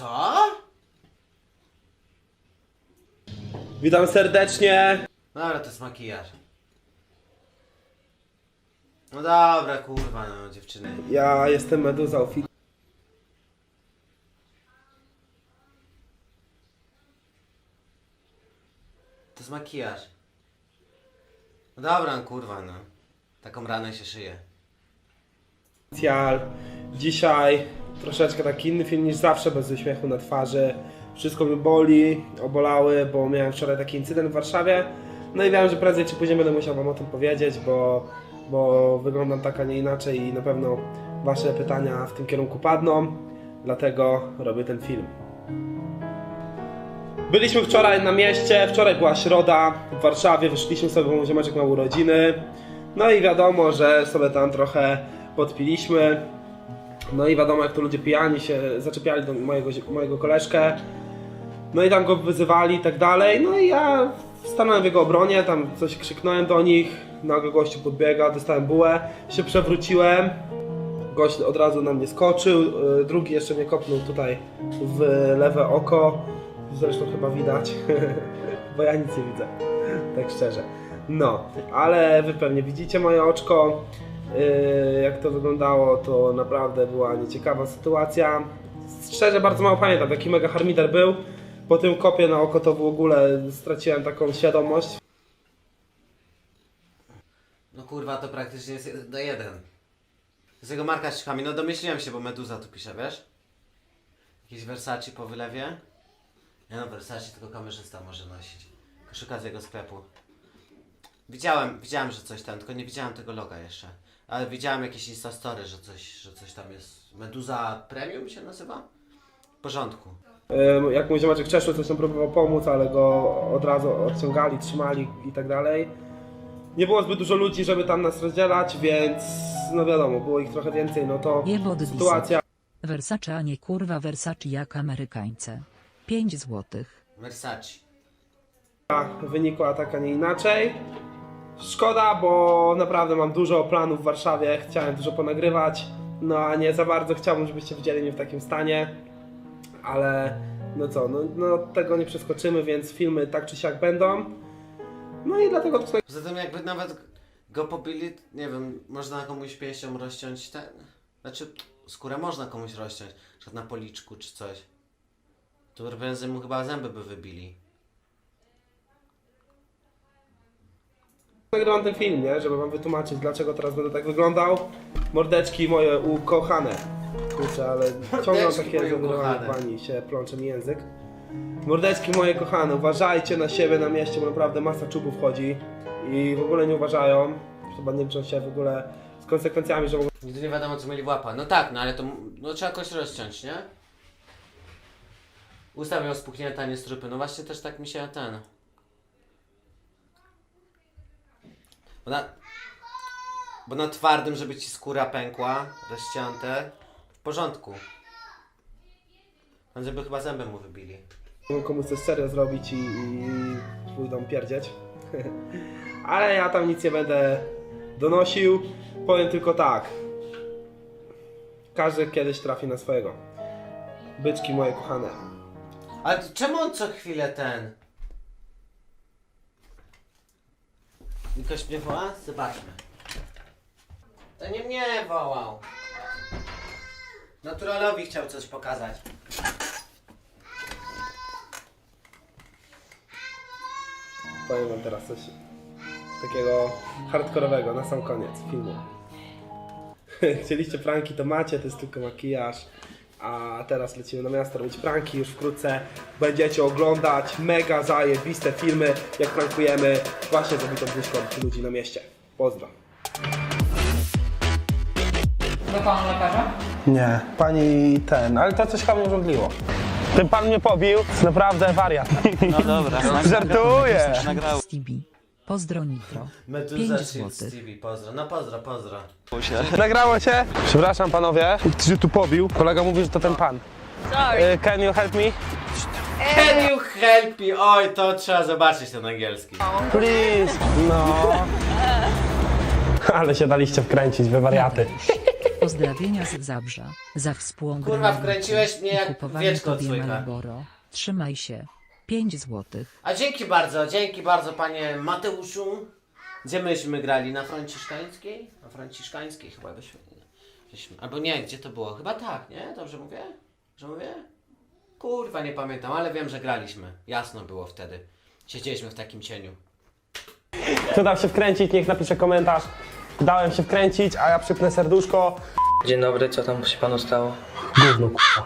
Co? Witam serdecznie. Dobra, to jest makijaż. No dobra, kurwa, no dziewczyny. Ja jestem Meduza Ofi. To jest makijaż. No dobra, no kurwa, no. Taką ranę się szyje. Dzisiaj troszeczkę taki inny film niż zawsze, bez uśmiechu na twarzy. Wszystko mnie boli, obolały, bo miałem wczoraj taki incydent w Warszawie. No i wiem, że prędzej czy później będę musiał Wam o tym powiedzieć, bo, bo wyglądam tak, a nie inaczej i na pewno Wasze pytania w tym kierunku padną. Dlatego robię ten film. Byliśmy wczoraj na mieście, wczoraj była środa w Warszawie, wyszliśmy sobie, bo ziomeczek miał urodziny. No i wiadomo, że sobie tam trochę podpiliśmy. No i wiadomo, jak to ludzie pijani się zaczepiali do mojego, mojego koleżkę. No i tam go wyzywali i tak dalej. No i ja stanąłem w jego obronie, tam coś krzyknąłem do nich. Nagle gościu podbiega, dostałem bułę, się przewróciłem. Gość od razu na mnie skoczył, y, drugi jeszcze mnie kopnął tutaj w lewe oko. Zresztą chyba widać, bo ja nic nie widzę, tak szczerze. No, ale wy pewnie widzicie moje oczko. Yy, jak to wyglądało, to naprawdę była nieciekawa sytuacja. Szczerze bardzo mało pamiętam, taki mega harmider był. Po tym kopie na oko to w ogóle straciłem taką świadomość. No kurwa, to praktycznie jest do jeden. Z tego Marka Ścichami, no domyśliłem się, bo Meduza tu pisze, wiesz? Jakieś Versace po wylewie? Nie no, Versace tylko kamerzysta może nosić. Koszyka z jego sklepu. Widziałem, widziałem, że coś tam, tylko nie widziałem tego loga jeszcze. Ale widziałem jakieś instastory, że coś, że coś tam jest. Meduza Premium się nazywa? W porządku. Jak mój ziomeczek Czeszu coś tam próbował pomóc, ale go od razu odciągali, trzymali i tak dalej. Nie było zbyt dużo ludzi, żeby tam nas rozdzielać, więc no wiadomo, było ich trochę więcej, no to Jebot sytuacja Versace, a nie kurwa Versace jak Amerykańce. 5 złotych. Versace. wynikła tak, a nie inaczej. Szkoda, bo naprawdę mam dużo planów w Warszawie, chciałem dużo ponagrywać, no a nie za bardzo chciałbym, żebyście widzieli mnie w takim stanie, ale no co, no, no tego nie przeskoczymy, więc filmy tak czy siak będą. No i dlatego tutaj Poza tym jakby nawet go pobili, nie wiem, można komuś pięścią rozciąć ten... Znaczy, skórę można komuś rozciąć, na na policzku czy coś. To prędzej mu chyba zęby by wybili. Nagrywam ten film, nie? Żeby wam wytłumaczyć, dlaczego teraz będę tak wyglądał. Mordeczki moje ukochane. Kurczę, ale ciągle takie moje ukochane. pani, się plącze mi język. Mordeczki moje kochane, uważajcie na siebie na mieście, bo naprawdę masa czubów chodzi i w ogóle nie uważają. Chyba nie liczą się w ogóle z konsekwencjami, że mogą Nigdy nie wiadomo co mieli w łapach. No tak, no ale to no, trzeba jakoś rozciąć, nie? Usta miał spuchnięte, a nie strupy. No właśnie też tak mi się ten... Bo na, bo na twardym, żeby ci skóra pękła, rozcięte, w porządku. On żeby chyba zęby mu wybili. komuś coś serio zrobić i, i dom pierdzieć. Ale ja tam nic nie będę donosił. Powiem tylko tak. Każdy kiedyś trafi na swojego. Byczki moje kochane. Ale to czemu on co chwilę ten? Ktoś mnie woła? Zobaczmy. To nie mnie wołał. Naturalowi chciał coś pokazać. Powiem wam teraz coś takiego hardkorowego na sam koniec filmu. Chcieliście pranki, to macie, to jest tylko makijaż. A teraz lecimy na miasto robić pranki, już wkrótce będziecie oglądać mega zajebiste filmy, jak prankujemy właśnie zabitą buźką ludzi na mieście. Pozdro. Do pana lekarza? Nie, pani ten, ale to coś chyba mnie urządliło. Ten pan mnie pobił, naprawdę wariat. No dobra, Żartuję! nagrało Stevie. Pozdro Nitro. Meduza 5 Shield złotych. Pozdro. No pozdro, pozdro. się. Nagrało cię? Przepraszam panowie, ktoś się tu pobił. Kolega mówi, że to ten pan. Sorry. Can you help me? Can you help me? Oj, to trzeba zobaczyć ten angielski. Please. No. Ale się daliście wkręcić, wy wariaty. Pozdrowienia z Zabrza. Za współgrę Kurwa, wkręciłeś mnie jak wieczko od. Malboro. Trzymaj się. 5 złotych. A dzięki bardzo, dzięki bardzo panie Mateuszu. Gdzie myśmy grali? Na Franciszkańskiej? Na Franciszkańskiej chyba byśmy. Albo nie, gdzie to było? Chyba tak, nie? Dobrze mówię? Że mówię? Kurwa, nie pamiętam, ale wiem, że graliśmy. Jasno było wtedy. Siedzieliśmy w takim cieniu. Kto dał się wkręcić, niech napisze komentarz. Dałem się wkręcić, a ja przypnę serduszko. Dzień dobry, co tam się panu stało? Gówno, k***a.